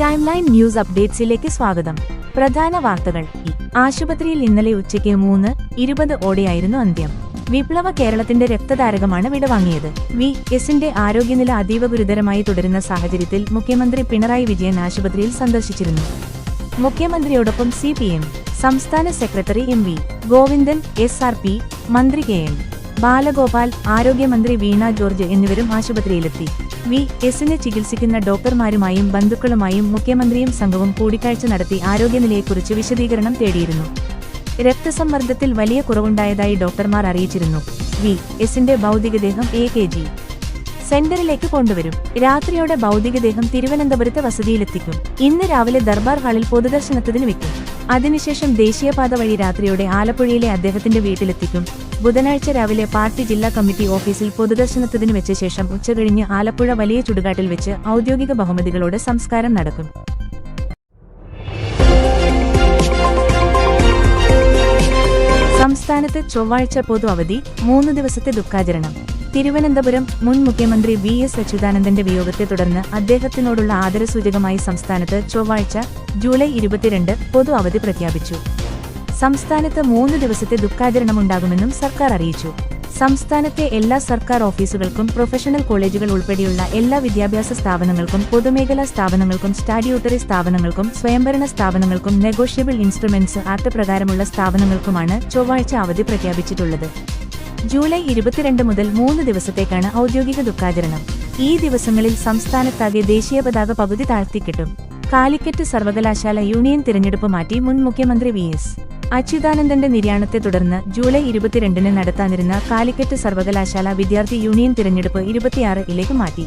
Time line news അപ്ഡേറ്റ്സിലേക്ക് സ്വാഗതം. പ്രധാന വാർത്തകൾ. ആശുപത്രിയിൽ ഇന്നലെ ഉച്ചയ്ക്ക് മൂന്ന് ഇരുപത് ഓടെയായിരുന്നു അന്ത്യം. വിപ്ലവ കേരളത്തിന്റെ രക്തതാരകമാണ് വിടവാങ്ങിയത്. വി. എസിന്റെ ആരോഗ്യനില അതീവ ഗുരുതരമായി തുടരുന്ന സാഹചര്യത്തിൽ മുഖ്യമന്ത്രി പിണറായി വിജയൻ ആശുപത്രിയിൽ സന്ദർശിച്ചിരുന്നു. മുഖ്യമന്ത്രിയോടൊപ്പം സി. പി. എം സംസ്ഥാന secretary M. V. Govindan S. R. P മന്ത്രി കെ. എം ബാലഗോപാൽ ആരോഗ്യമന്ത്രി വീണ ജോർജ് എന്നിവരും ആശുപത്രിയിലെത്തി. വി. എസിനെ ചികിത്സിക്കുന്ന ഡോക്ടർമാരുമായും ബന്ധുക്കളുമായും മുഖ്യമന്ത്രിയും സംഘവും കൂടിക്കാഴ്ച നടത്തി ആരോഗ്യനിലയെക്കുറിച്ച് വിശദീകരണം തേടിയിരുന്നു. രക്തസമ്മർദ്ദത്തിൽ വലിയ കുറവുണ്ടായതായി ഡോക്ടർമാർ അറിയിച്ചിരുന്നു. വി. എസിന്റെ ഭൗതികദേഹം എ. കെ. ജി. സെന്ററിലേക്ക് കൊണ്ടുവരും. രാത്രിയോടെ ഭൗതികദേഹം തിരുവനന്തപുരത്ത് വസതിയിലെത്തിക്കും. ഇന്ന് രാവിലെ ദർബാർ ഹാളിൽ പൊതുദർശനത്തിന് വെക്കും. അതിനുശേഷം ദേശീയപാത വഴി രാത്രിയോടെ ആലപ്പുഴയിലെ അദ്ദേഹത്തിന്റെ വീട്ടിലെത്തിക്കും. ബുധനാഴ്ച രാവിലെ പാർട്ടി ജില്ലാ കമ്മിറ്റി ഓഫീസിൽ പൊതുദർശനത്തിന് വെച്ച ശേഷം ഉച്ചകഴിഞ്ഞ് ആലപ്പുഴ വലിയ ചുടുകാട്ടിൽ വെച്ച് ഔദ്യോഗിക ബഹുമതികളോടെ സംസ്കാരം നടക്കും. സംസ്ഥാനത്ത് ചൊവ്വാഴ്ച പൊതു അവധി മൂന്ന് ദിവസത്തെ ദുഃഖാചരണം. തിരുവനന്തപുരം മുൻ മുഖ്യമന്ത്രി വി എസ് അച്യുതാനന്ദന്റെ വിയോഗത്തെ തുടർന്ന് അദ്ദേഹത്തിനോടുള്ള ആദരസൂചകമായി സംസ്ഥാനത്ത് ചൊവ്വാഴ്ച ജൂലൈ ഇരുപത്തിരണ്ട് പൊതു അവധി പ്രഖ്യാപിച്ചു. സംസ്ഥാനത്ത് മൂന്ന് ദിവസത്തെ ദുഃഖാചരണമുണ്ടാകുമെന്നും സർക്കാർ അറിയിച്ചു. സംസ്ഥാനത്തെ എല്ലാ സർക്കാർ ഓഫീസുകൾക്കും പ്രൊഫഷണൽ കോളേജുകൾ ഉൾപ്പെടെയുള്ള എല്ലാ വിദ്യാഭ്യാസ സ്ഥാപനങ്ങൾക്കും പൊതുമേഖലാ സ്ഥാപനങ്ങൾക്കും സ്റ്റാറ്റ്യൂട്ടറി സ്ഥാപനങ്ങൾക്കും സ്വയംഭരണ സ്ഥാപനങ്ങൾക്കും നെഗോഷ്യബിൾ ഇൻസ്ട്രുമെന്റ്സ് ആക്ട് പ്രകാരമുള്ള സ്ഥാപനങ്ങൾക്കുമാണ് ചൊവ്വാഴ്ച അവധി പ്രഖ്യാപിച്ചിട്ടുള്ളത്. ജൂലൈ ഇരുപത്തിരണ്ട് മുതൽ മൂന്ന് ദിവസത്തേക്കാണ് ഔദ്യോഗിക ദുഃഖാചരണം. ഈ ദിവസങ്ങളിൽ സംസ്ഥാനത്താകെ ദേശീയ പതാക പകുതി താഴ്ത്തിക്കിട്ടും. കാലിക്കറ്റ് സർവകലാശാല യൂണിയൻ തിരഞ്ഞെടുപ്പ് മാറ്റി മുൻ മുഖ്യമന്ത്രി വി എസ്. അച്യുതാനന്ദന്റെ നിര്യാണത്തെ തുടർന്ന് ജൂലൈ ഇരുപത്തിരണ്ടിന് നടത്താനിരുന്ന കാലിക്കറ്റ് സർവകലാശാല വിദ്യാർത്ഥി യൂണിയൻ തിരഞ്ഞെടുപ്പ് ഇരുപത്തിയാറ് ഇലേക്ക് മാറ്റി.